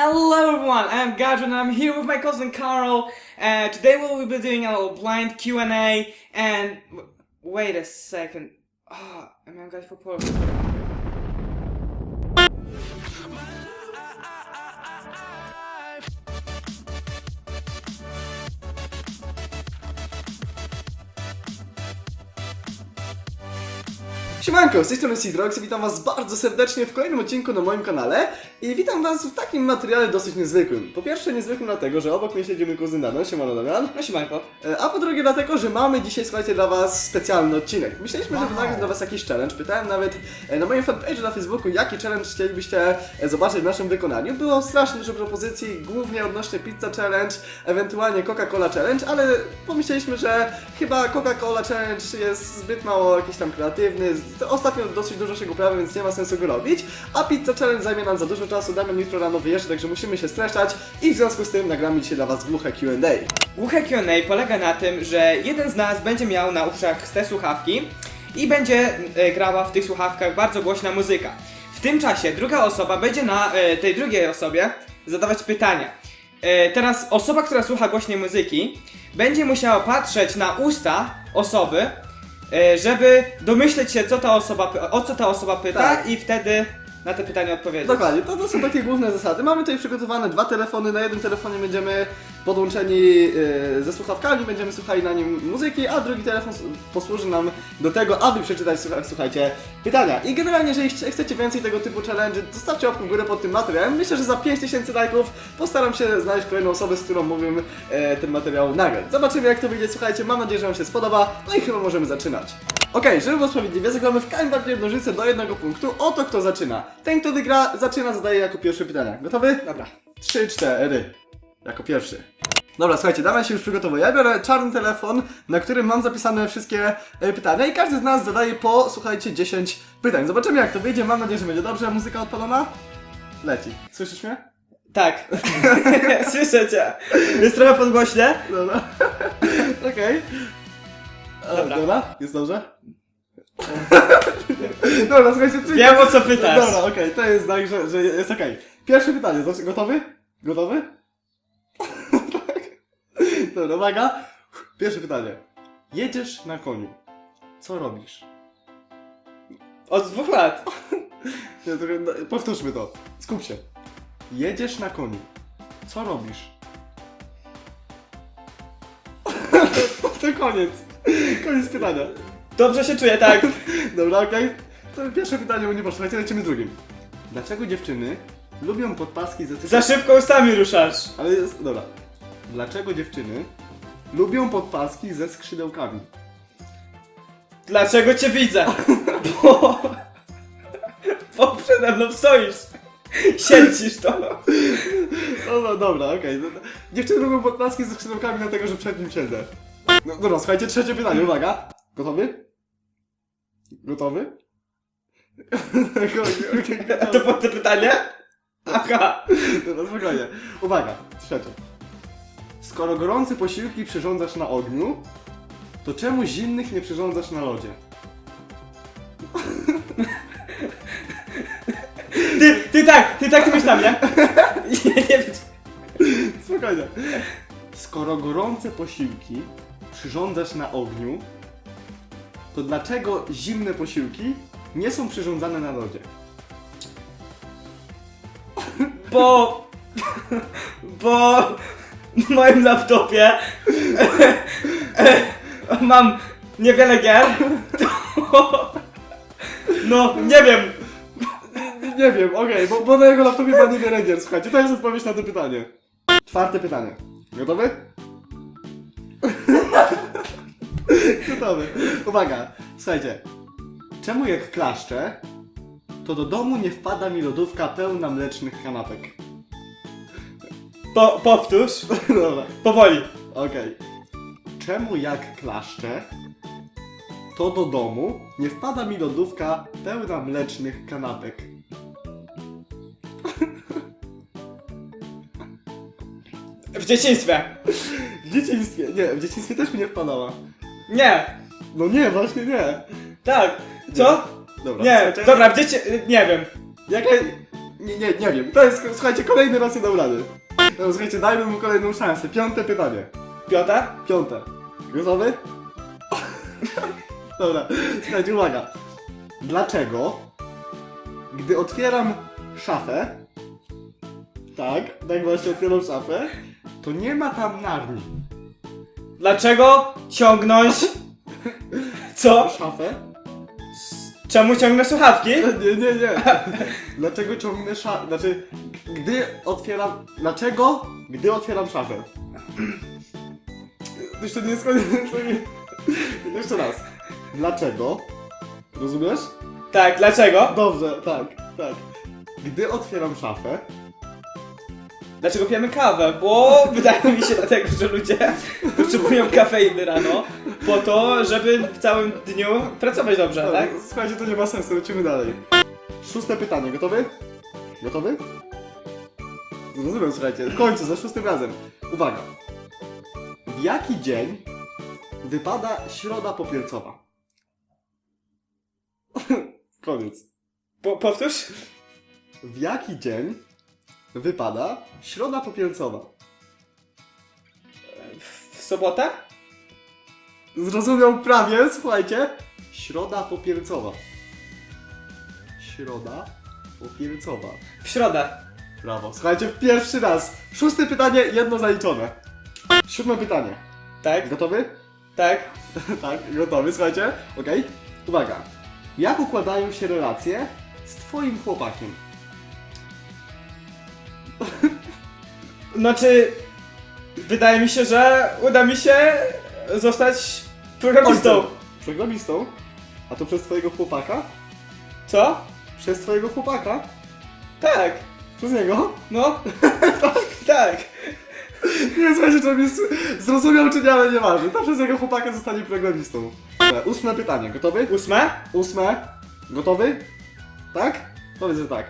Hello everyone, I'm Gadrin and I'm here with my cousin Carl. Uh, today we will be doing a little blind Q&A and... Wait a second. Ah, oh, miałem grać po polsku. Siemanko, z tej strony Seedrox i witam was bardzo serdecznie w kolejnym odcinku na moim kanale i witam was w takim materiale dosyć niezwykłym. Po pierwsze niezwykłym dlatego, że obok mnie siedzi mój kuzyn Damian, siemano Damian, No siemanko. E, a po drugie dlatego, że mamy dzisiaj, słuchajcie, dla was specjalny odcinek. Myśleliśmy, że Wow. nagrać dla was jakiś challenge, pytałem nawet e, na moim fanpage'u na Facebooku, jaki challenge chcielibyście e, zobaczyć w naszym wykonaniu. Było strasznie dużo propozycji, głównie odnośnie Pizza Challenge, ewentualnie Coca-Cola Challenge, ale pomyśleliśmy, że chyba Coca-Cola Challenge jest zbyt mało jakiś tam kreatywny, ostatnio dosyć dużo się go więc nie ma sensu go robić, a Pizza Challenge zajmie nam za dużo czasu, Damian jutro rano wyjeżdża, także musimy się streszczać i w związku z tym nagramy dzisiaj dla was głuche Q&A. Głuche Q&A polega na tym, że jeden z nas będzie miał na uszach te słuchawki i będzie e, grała w tych słuchawkach bardzo głośna muzyka. W tym czasie druga osoba będzie na e, tej drugiej osobie zadawać pytania. E, teraz osoba, która słucha głośnej muzyki, będzie musiała patrzeć na usta osoby, e, żeby domyśleć się, co ta osoba, py- o co ta osoba pyta Tak. i wtedy na te pytania odpowiedzieć. Dokładnie, to, to są takie główne zasady. Mamy tutaj przygotowane dwa telefony, na jednym telefonie będziemy podłączeni yy, ze słuchawkami, będziemy słuchali na nim muzyki, a drugi telefon posłuży nam do tego, aby przeczytać, słucha- słuchajcie, pytania. I generalnie, jeżeli chce- chcecie więcej tego typu challenge, zostawcie łapkę w górę pod tym materiałem. Myślę, że za 5000 lajków postaram się znaleźć kolejną osobę, z którą mógłbym e, ten materiał nagrać. Zobaczymy jak to wyjdzie, słuchajcie, mam nadzieję, że wam się spodoba, no i chyba możemy zaczynać. Okej, żeby było sprawiedliwie, zagramy w kamień papier nożyce do jednego punktu. Oto kto zaczyna. Ten, kto wygra, zaczyna, zadaje jako pierwsze pytania. Gotowy? Dobra. 3, 4. Jako pierwszy. Dobra, słuchajcie, Damian się już przygotowuje. Ja biorę czarny telefon, na którym mam zapisane wszystkie e, pytania i każdy z nas zadaje po, słuchajcie, 10 pytań. Zobaczymy jak to wyjdzie, mam nadzieję, że będzie dobrze. Muzyka odpalona? Leci. Słyszysz mnie? Tak. Słyszę cię. Jest trochę podgłośne. Dobra. Okej. E, Dobra. Dobra, jest dobrze? Dobra, słuchajcie, czyli... Wiem o co pytasz. Dobra, okej, to jest znak, że, że jest okej. Pierwsze pytanie, gotowy? Gotowy? Dobra, uwaga. Pierwsze pytanie. Jedziesz na koniu. Co robisz? Od dwóch lat. Nie, no, powtórzmy to. Skup się. Jedziesz na koniu. Co robisz? to koniec. Koniec pytania. Dobrze się czuję, tak. Dobra, okej. To pierwsze pytanie mu nie poszło, słuchajcie, lecimy z drugim. Dlaczego dziewczyny lubią podpaski ze Za szybko ustami ruszasz. Ale jest, dobra. Dlaczego dziewczyny lubią podpaski ze skrzydełkami? Dlaczego cię widzę? Bo... Bo przede mną stoisz. Siedzisz to. Dobra, dobra, okej. No, Dziewczyny lubią podpaski ze skrzydełkami dlatego, że przed nim siedzę. No, dobra, słuchajcie, trzecie pytanie, uwaga. Gotowy? Gotowy? Okej, okej, A to po te pytanie? Aha. Dobra, spokojnie. Uwaga, trzecie. Skoro gorące posiłki przyrządzasz na ogniu, to czemu zimnych nie przyrządzasz na lodzie? Ty, ty tak, ty tak ty myślałem, nie? Nie, nie wiem. Spokojnie. Skoro gorące posiłki przyrządzasz na ogniu, to dlaczego zimne posiłki nie są przyrządzane na lodzie? Bo... Bo... W moim laptopie... Mam niewiele gier. To... No, nie wiem. Nie wiem, okej, bo, bo na jego laptopie ma niewiele gier, słuchajcie, to jest odpowiedź na to pytanie. Czwarte pytanie. Gotowy? Gotowy. Uwaga, słuchajcie. Czemu jak klaszczę, to do domu nie wpada mi lodówka pełna mlecznych kanapek? Po, powtórz. Dobra, Powoli. okej. Czemu jak klaszczę, to do domu nie wpada mi lodówka pełna mlecznych kanapek? W dzieciństwie. W dzieciństwie, nie, w dzieciństwie też mi nie wpadała. Nie. No nie, właśnie nie. Tak. Co? Dobra. Nie, słuchajcie, dobra, w dzieci... Nie wiem. Jaka... Nie, nie, nie wiem. To jest, słuchajcie, kolejny raz nie dał rady. No, słuchajcie, dajmy mu kolejną szansę. Piąte pytanie. Piąta? Piąte. Gotowy? Dobra, słuchajcie, uwaga. Dlaczego, gdy otwieram szafę, tak, tak właśnie otwieram szafę, to nie ma tam narni? Dlaczego ciągnąć... Co? Szafę? Czemu ciągnę słuchawki? Nie, nie, nie. Dlaczego ciągnę szafę? Znaczy, gdy otwieram... Dlaczego, gdy otwieram szafę? Jeszcze nie skończyłem. Jeszcze raz. Dlaczego? Rozumiesz? Tak, dlaczego? Dobrze, tak, tak. Gdy otwieram szafę, Dlaczego pijemy kawę? Bo wydaje mi się dlatego, że ludzie potrzebują kafeiny rano po to, żeby w całym dniu pracować dobrze, tak? Słuchajcie, to nie ma sensu, lecimy dalej. Szóste pytanie, gotowy? Gotowy? Zrozumiem, słuchajcie, w końcu, za szóstym razem. Uwaga. W jaki dzień wypada środa popielcowa? Koniec. Po, powtórz? W jaki dzień wypada środa popielcowa? W sobotę? Zrozumiał prawie, słuchajcie. Środa popielcowa. Środa popielcowa. W środę. Brawo. Słuchajcie, pierwszy raz. Szóste pytanie, jedno zaliczone. Siódme pytanie. Tak? Gotowy? Tak? tak, gotowy, słuchajcie. Okej. Uwaga. Jak układają się relacje z twoim chłopakiem? Znaczy, wydaje mi się, że uda mi się zostać programistą. Ojcem. Programistą? A to przez twojego chłopaka? Co? Przez twojego chłopaka? Tak. Przez niego? No. tak. Nie, słuchajcie, czy on jest zrozumiał czy nie, ale nieważne. To przez jego chłopaka zostanie programistą. Ósme pytanie, gotowy? Ósme? Ósme. Gotowy? Tak? Powiedz, że tak.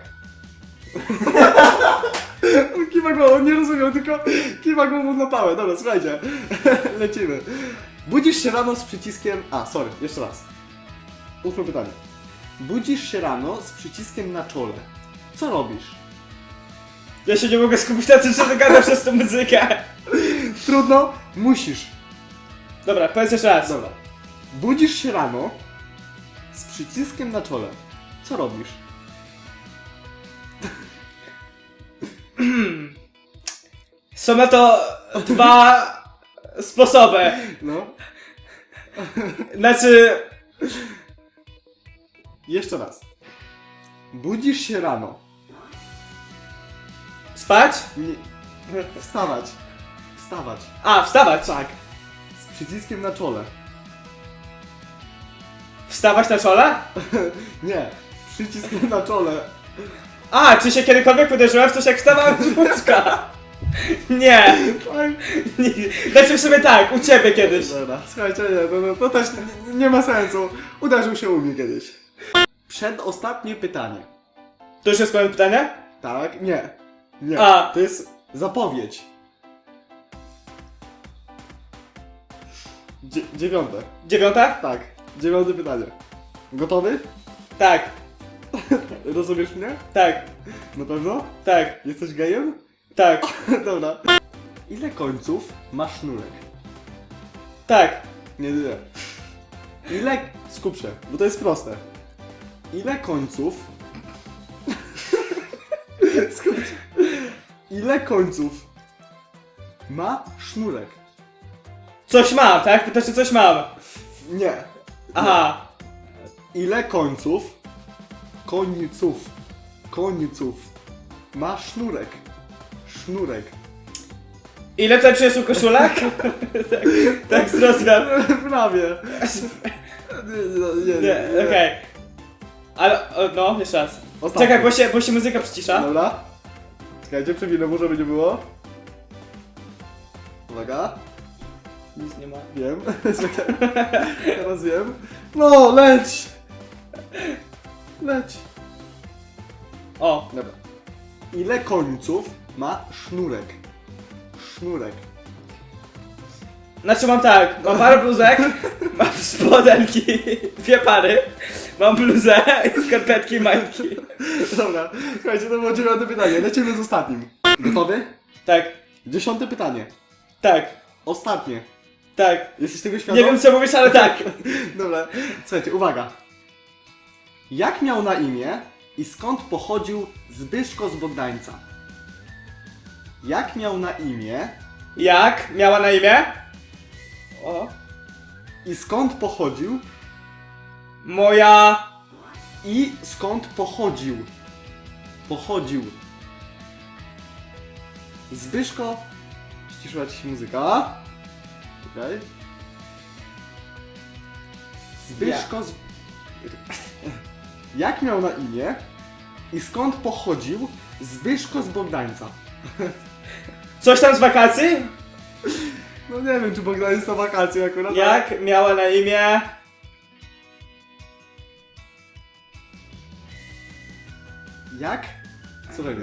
kiwa głową, on nie rozumiał, tylko kiwa głową na pałę. Dobra, słuchajcie. Lecimy. Budzisz się rano z przyciskiem... A, sorry, jeszcze raz. Ósme pytanie. Budzisz się rano z przyciskiem na czole. Co robisz? Ja się nie mogę skupić na tym, co wygada przez tą muzykę. Trudno, musisz. Dobra, powiedz jeszcze raz. Dobra. Budzisz się rano z przyciskiem na czole. Co robisz? Są na to dwa sposoby. No. Znaczy, Jeszcze raz. Budzisz się rano. spać? Nie. Wstawać. Wstawać. A, wstawać. Tak. Z przyciskiem na czole. Wstawać na czole? Nie. Przyciskiem na czole. A, czy się kiedykolwiek uderzyłem w coś jak wstawałem z łóżka? Nie. Nie. Znaczy w sumie tak, u ciebie kiedyś. Dobra, słuchajcie, nie, to, to, to też nie, nie ma sensu. Uderzył się u mnie kiedyś. Przedostatnie pytanie. To już jest kolejne pytanie? Tak? Nie. Nie. A. To jest zapowiedź. Dzie dziewiąte. Dziewiąta? Tak. Dziewiąte pytanie. Gotowy? Tak, Rozumiesz mnie? tak, Na pewno? tak, Jesteś gejem? Tak, Dobra. Ile końców ma sznurek? tak. Nie, nie. Ile... Skup się, bo to jest proste. Ile końców... Skup się. Ile końców ma sznurek? Coś mam, tak? Pytasz, czy coś mam. Nie. Aha. Ile końców... Końców... Końców ma sznurek? Sznurek. Ile tutaj przyniosł koszulek? tak, tak zrozumiałem. Prawie. Nie, nie, nie. Nie, okej. Ale, o, no, jeszcze raz. Ostatni. Czekaj, bo się, bo się muzyka przycisza. Dobra. Czekajcie, przewinę, może by nie było. Uwaga. Nic nie ma. Wiem. Czekaj. Teraz wiem. No, leć! Leć. O, Dobra. Ile końców ma sznurek? Sznurek. Znaczy mam tak, mam parę bluzek, mam spodenki, dwie pary, mam bluzę, skarpetki i majtki. Dobra, słuchajcie, to było dziewiąte pytanie. Lecimy z ostatnim. Gotowy? Tak, Dziesiąte pytanie. tak, Ostatnie. tak. Jesteś tego świadom? Nie wiem co mówisz, ale tak. Dobra, słuchajcie, uwaga. Jak miał na imię i skąd pochodził Zbyszko z Bogdańca? Jak miał na imię Jak miała na imię? O. i skąd pochodził Moja... i skąd pochodził? Pochodził. Zbyszko. Ściszyła ci się muzyka. Okej. Zbyszko z... Jak miał na imię i skąd pochodził Zbyszko z Bogdańca? Coś tam z wakacji? No nie wiem, czy Bogdaniec to wakacje akurat. Jak miała na imię? Jak? Słuchaj,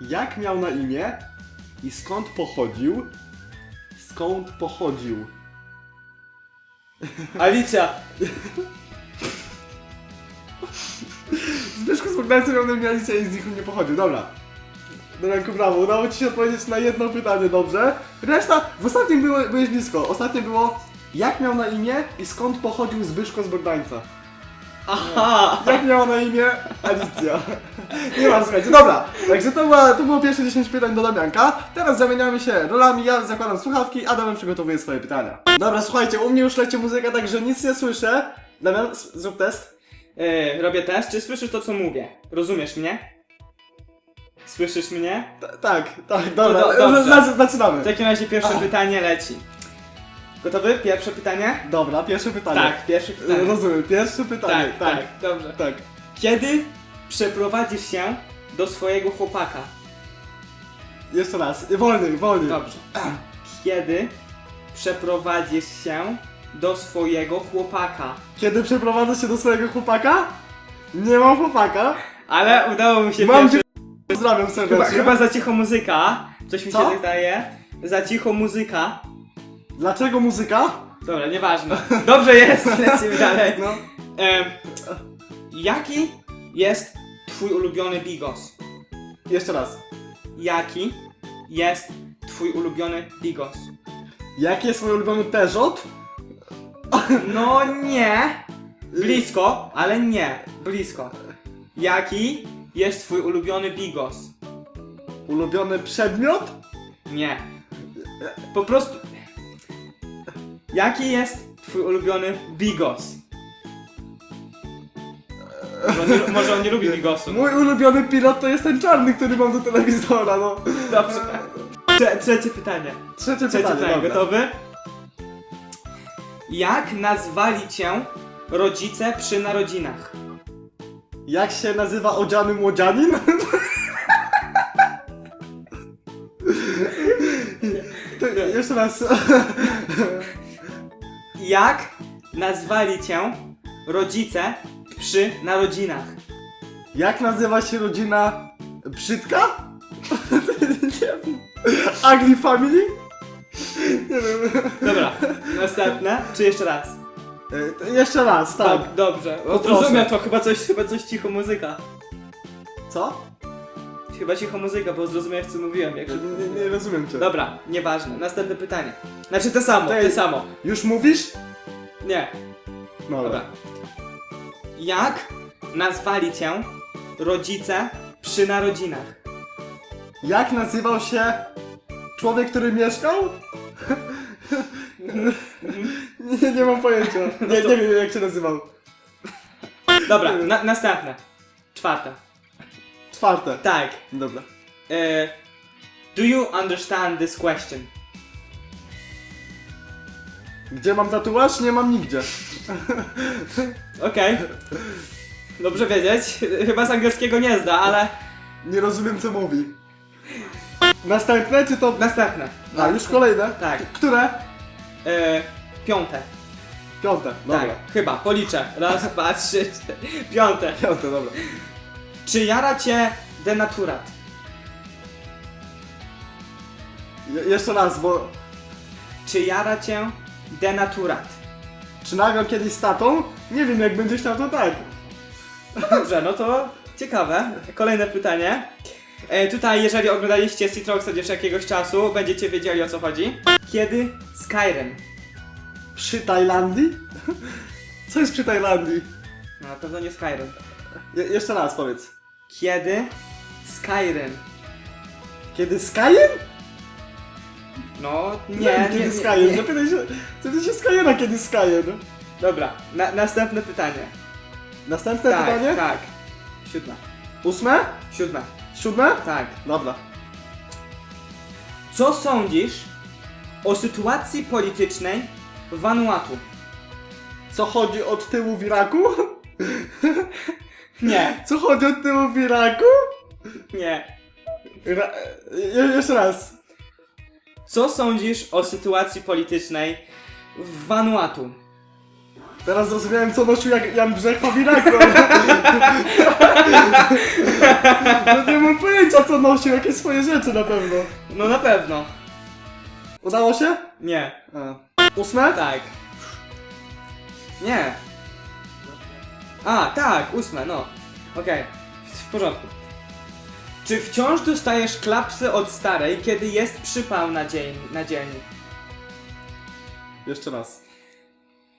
jak miał na imię i skąd pochodził? Skąd pochodził? Alicja. Zbyszko z Bogdańcem miał na imię Alicja i z nich nie pochodził. Dobra. Do ręku brawo, udało ci się odpowiedzieć na jedno pytanie, dobrze? Reszta, w ostatnim było, byłeś blisko. Ostatnie było, jak miał na imię i skąd pochodził Zbyszko z Bogdańca? Aha. Jak miała na imię? Alicja. Nie ma, słuchajcie, dobra. Także to, była, to było pierwsze 10 pytań do Damianka. Teraz zamieniamy się rolami, ja zakładam słuchawki, a Damian przygotowuje swoje pytania. Dobra, słuchajcie, u mnie już leci muzyka, także nic nie słyszę. Damian, zrób test. Yy, robię test, czy słyszysz to co mówię? Rozumiesz mnie? Słyszysz mnie? Tak, tak, dobra, No do- dobrze. zac- zaczynamy. W takim razie pierwsze pytanie leci. Gotowy? Pierwsze pytanie? Dobra, pierwsze pytanie. Tak, pierwsze pytanie. Rozumiem, pierwsze pytanie. tak, tak, dobrze. tak. Kiedy przeprowadzisz się do swojego chłopaka? Jeszcze raz, wolniej, wolniej. Dobrze. Kiedy przeprowadzisz się do swojego chłopaka? Kiedy przeprowadzę się do swojego chłopaka? Nie mam chłopaka. Ale udało mi się Mam. Pozdrawiam Chyba, serdecznie. chyba za cicho muzyka. Coś mi Co? się wydaje. Za cicho muzyka. Dlaczego muzyka? Dobra, nieważne. Dobrze jest, lecimy dalej. No. Em, jaki jest twój ulubiony bigos? Jeszcze raz. Jaki jest twój ulubiony bigos? Jaki jest mój ulubiony Peugeot? No nie. Blisko, ale nie. Blisko. Jaki jest twój ulubiony bigos? Ulubiony przedmiot? Nie. Po prostu. Jaki jest twój ulubiony bigos? Może on nie, może on nie lubi bigosu. Mój ulubiony pilot to jest ten czarny, który mam do telewizora, no. Dobrze. Trze trzecie pytanie. Trzecie Trzecie pytanie, pytanie, dobra. gotowy? Jak nazwali cię rodzice przy narodzinach? Jak się nazywa odziany młodzianin? To jeszcze raz. Jak nazwali cię rodzice przy narodzinach? Jak nazywa się rodzina brzydka? Nie wiem. Ugly Family? Nie wiem. Dobra, następne. Czy jeszcze raz? To Jeszcze raz, tak. Tak, dobrze. Poproszę. Zrozumiał to, chyba coś, chyba coś cicho muzyka. Co? Chyba cicho muzyka, bo zrozumiałeś co mówiłem. Jak... Nie, nie rozumiem cię. Dobra, nieważne. Następne pytanie. Znaczy te samo, Tej- te samo. Już mówisz? Nie, No dobra. Jak nazwali cię rodzice przy narodzinach? Jak nazywał się człowiek, który mieszkał? nie, nie mam pojęcia. Nie, nie wiem jak się nazywał. Dobra, na, następne. Czwarte. Czwarte. Tak. Dobra. E, do you understand this question? Gdzie mam tatuaż? Nie mam nigdzie. Okej. Dobrze wiedzieć. Chyba z angielskiego nie zda, ale Nie rozumiem co mówi. Następne czy to... następne. A, już kolejne? Tak. Które? E, piąte. Piąte. Dobra. Tak, chyba, policzę. Raz, dwa, trzy, cztery. Piąte. Piąte, dobra. Czy jara cię denaturat? Je jeszcze raz, bo... Czy jara cię denaturat? Czy nagrał kiedyś z tatą? Nie wiem, jak będzie chciał, to tak. Dobrze, no to ciekawe. Kolejne pytanie. E, tutaj, jeżeli oglądaliście Citroxa już jakiegoś czasu, będziecie wiedzieli o co chodzi. Kiedy Skyrim? Przy Tajlandii? Co jest przy Tajlandii? No na pewno nie Skyrim. Je jeszcze raz powiedz. Kiedy Skyrim? Kiedy Skyrim? No, nie, nie, kiedy nie, Skyrim. nie. Zapytaj się, zapytaj się Skyriema, kiedy Skyrim. Dobra, na, następne pytanie. Następne tak, pytanie? tak. Siódme. Ósme? Siódme. Siódme? Tak. Dobra. Co sądzisz o sytuacji politycznej Vanuatu? Co chodzi od tyłu w Iraku? Nie, Co chodzi od tyłu w Iraku? nie. Ra je jeszcze raz. Co sądzisz o sytuacji politycznej w Vanuatu? Teraz zrozumiałem, co nosił jak Jan Brzechwa w Iraku. no nie mam pojęcia, co nosił, jakieś swoje rzeczy na pewno. No na pewno. Udało się? Nie. A. Ósme? Tak. Nie. A, tak, ósme, no. Okej, w, porządku. Czy wciąż dostajesz klapsy od starej, kiedy jest przypał na dzień, na dzień? Jeszcze raz.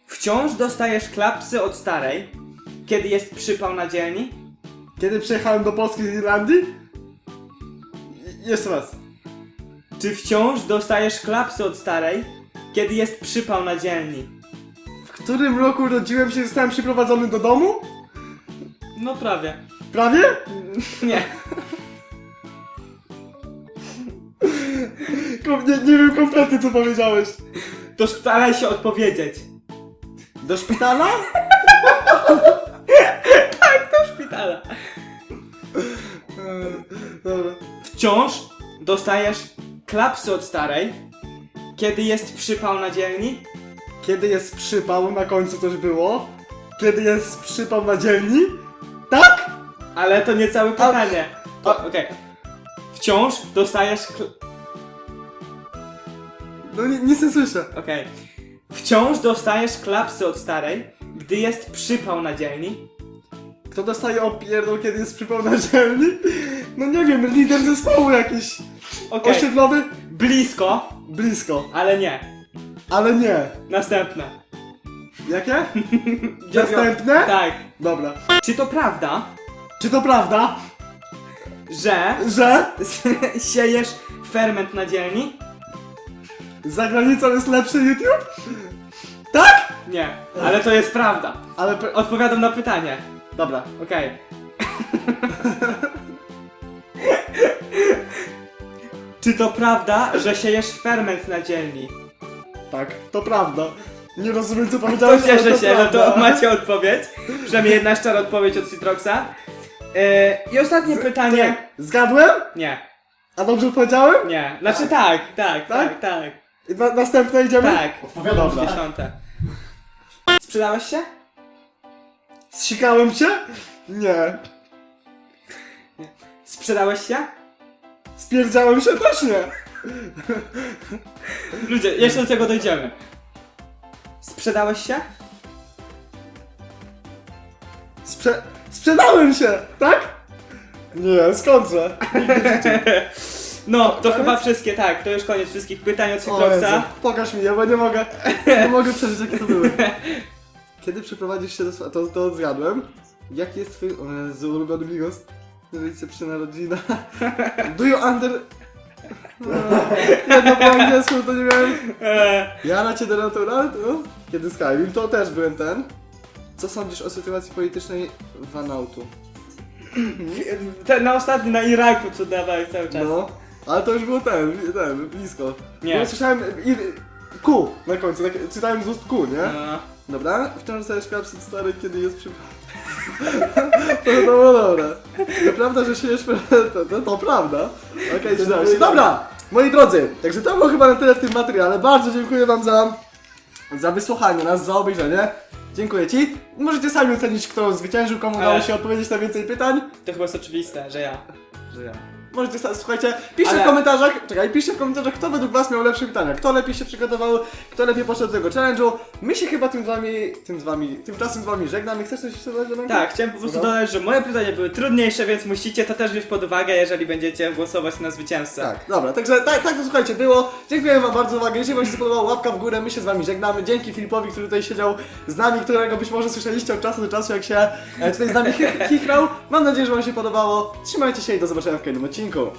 Wciąż dostajesz klapsy od starej, kiedy jest przypał na dzielni? Kiedy przyjechałem do Polski z Irlandii? Jeszcze raz. Czy wciąż dostajesz klapsy od starej, kiedy jest przypał na dzielni? W którym roku urodziłem się i zostałem przyprowadzony do domu? No prawie. Prawie? Nie. Kom- Nie, nie wiem kompletnie, co powiedziałeś. To staraj się odpowiedzieć. Do szpitala? Do szpitala. Eee, Dobra. Wciąż dostajesz klapsy od starej, kiedy jest przypał na dzielni? Kiedy jest przypał, na końcu coś było. Kiedy jest przypał na dzielni? Tak? Ale to nie całe pytanie. a- O, Okej. Wciąż dostajesz. Kl- No nie, nic nie słyszę. Okej. Wciąż dostajesz klapsy od starej, gdy jest przypał na dzielni? Kto dostaje opierdol, kiedy jest przypał na dzielni? No nie wiem, lider zespołu jakiś. Okej. Osiedlowy? Blisko, Blisko. ale nie. Ale nie. Następne. Jakie? Następne? Tak. Dobra. Czy to prawda, Czy to prawda, że że siejesz ferment na dzielni? za granicą jest lepszy YouTube? Tak? Nie, ale to jest prawda. Ale... pe- Odpowiadam na pytanie. Dobra. Okej. Czy to prawda, że siejesz ferment na dzielni? Tak, to prawda. Nie rozumiem, co To powiedziałeś, ale cieszę się, no to macie odpowiedź. Przynajmniej jedna szczera odpowiedź od Citroxa. Yy, I ostatnie Z- pytanie. Zgadłem? Nie, A dobrze powiedziałem? nie. Znaczy tak, tak, tak, Tak? tak. I Na, następne idziemy? Tak, odpowiadam Dobra. dziesiąte. Sprzedałeś się? Zsikałem się? Nie. Sprzedałeś się? Spierdziałem się też nie. Ludzie, jeszcze do tego dojdziemy. Sprzedałeś się? Sprze sprzedałem się, tak? Nie, skądże? No, to Koniec? chyba wszystkie, tak. To już koniec wszystkich pytań od O Jezu, pokaż mi je, bo nie mogę, nie mogę przeżyć jakie to były. Kiedy przeprowadzisz się do swa- to, to zgadłem. Jaki jest twój o Jezu, ulubiony bigos? Rodzice przy narodzina. Do you under... Jedno po angielsku to nie miałem. Eee, Jara cię natural? No? Kiedy Skyrim, to też byłem ten. Co sądzisz o sytuacji politycznej w Vanautu? ten na ostatni, na Iraku, co dawałeś cały czas. No, ale to już było ten, ten, blisko. Nie. Bo słyszałem i, Q na końcu, tak, czytałem z ust Q, nie? No. Dobra, wciąż dostajesz klapsy stary, kiedy jest przy... to, było dobre. To prawda, że się jeszcze... To, to, to prawda. Okej, okay, się. Dobra, moi drodzy, także to było chyba na tyle w tym materiale. Bardzo dziękuję wam za, za wysłuchanie nas, za obejrzenie. Dziękuję ci. Możecie sami ocenić, kto zwyciężył, komu udało Ale- się odpowiedzieć na więcej pytań. To chyba jest oczywiste, że ja. Że ja. Możecie, sa- słuchajcie, piszcie Ale- w komentarzach, czekaj, piszcie w komentarzach, kto według was miał lepsze pytania, kto lepiej się przygotował, kto lepiej poszedł do tego challenge'u. My się chyba tym z wami, tym z wami, tymczasem z wami żegnamy. Chcesz coś jeszcze dodać? Tak, chciałem po prostu Słucham? dodać, że moje pytania były trudniejsze, więc musicie to też wziąć pod uwagę, jeżeli będziecie głosować na zwycięzcę. Tak, dobra, także tak, tak to słuchajcie, było. Dziękuję wam bardzo za uwagę. Jeżeli wam się spodobało, łapka w górę, my się z wami żegnamy. Dzięki Filipowi, który tutaj siedział z nami, którego być może słyszeliście od czasu do czasu, jak się e, tutaj z nami chi- chichrał. Mam nadzieję, że wam się podobało. Trzymajcie się i do zobaczenia w kolejnym odcinku. 主人公